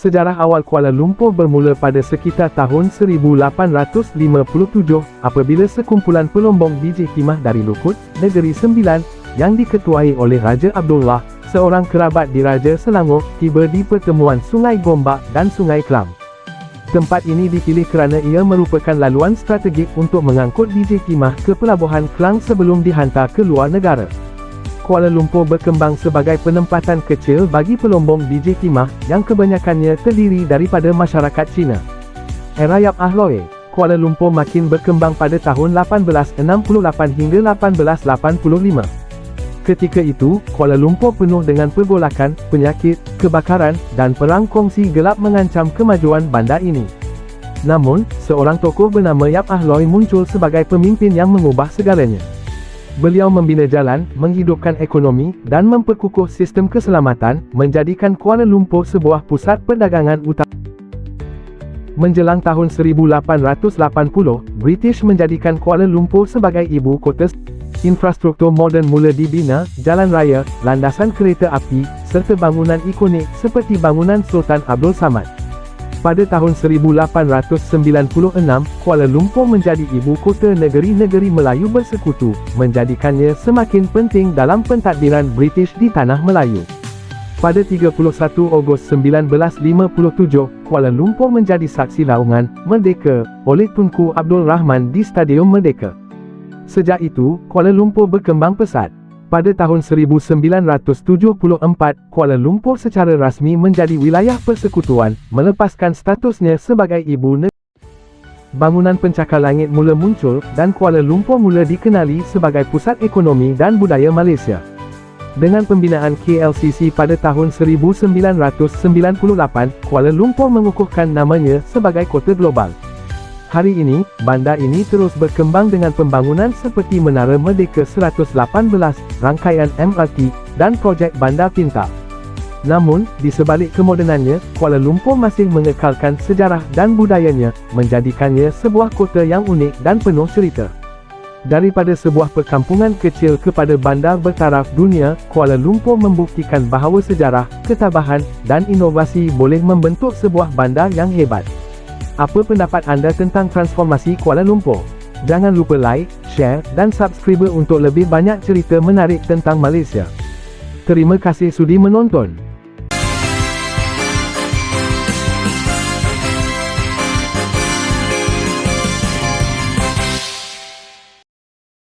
Sejarah awal Kuala Lumpur bermula pada sekitar tahun 1857 apabila sekumpulan pelombong DJ Timah dari Lukut, Negeri Sembilan, yang diketuai oleh Raja Abdullah, seorang kerabat diraja Selangor, tiba di pertemuan Sungai Gombak dan Sungai Kelang. Tempat ini dipilih kerana ia merupakan laluan strategik untuk mengangkut DJ Timah ke pelabuhan Kelang sebelum dihantar ke luar negara. Kuala Lumpur berkembang sebagai penempatan kecil bagi pelombong DJ Timah yang kebanyakannya terdiri daripada masyarakat Cina. Era Yap Ahloi, Kuala Lumpur makin berkembang pada tahun 1868 hingga 1885. Ketika itu, Kuala Lumpur penuh dengan pergolakan, penyakit, kebakaran, dan perang kongsi gelap mengancam kemajuan bandar ini. Namun, seorang tokoh bernama Yap Ahloi muncul sebagai pemimpin yang mengubah segalanya. Beliau membina jalan, menghidupkan ekonomi, dan memperkukuh sistem keselamatan, menjadikan Kuala Lumpur sebuah pusat perdagangan utama. Menjelang tahun 1880, British menjadikan Kuala Lumpur sebagai ibu kota. Infrastruktur moden mula dibina, jalan raya, landasan kereta api, serta bangunan ikonik seperti bangunan Sultan Abdul Samad. Pada tahun 1896, Kuala Lumpur menjadi ibu kota negeri-negeri Melayu bersekutu, menjadikannya semakin penting dalam pentadbiran British di Tanah Melayu. Pada 31 Ogos 1957, Kuala Lumpur menjadi saksi laungan Merdeka oleh Tunku Abdul Rahman di Stadium Merdeka. Sejak itu, Kuala Lumpur berkembang pesat. Pada tahun 1974, Kuala Lumpur secara rasmi menjadi wilayah persekutuan, melepaskan statusnya sebagai ibu negara. Bangunan pencakar langit mula muncul, dan Kuala Lumpur mula dikenali sebagai pusat ekonomi dan budaya Malaysia. Dengan pembinaan KLCC pada tahun 1998, Kuala Lumpur mengukuhkan namanya sebagai kota global. Hari ini, bandar ini terus berkembang dengan pembangunan seperti Menara Merdeka 118, rangkaian MRT, dan projek bandar pintar. Namun, di sebalik kemodernannya, Kuala Lumpur masih mengekalkan sejarah dan budayanya, menjadikannya sebuah kota yang unik dan penuh cerita. Daripada sebuah perkampungan kecil kepada bandar bertaraf dunia, Kuala Lumpur membuktikan bahawa sejarah, ketabahan, dan inovasi boleh membentuk sebuah bandar yang hebat. Apa pendapat anda tentang transformasi Kuala Lumpur? Jangan lupa like, share, dan subscribe untuk lebih banyak cerita menarik tentang Malaysia. Terima kasih sudi menonton.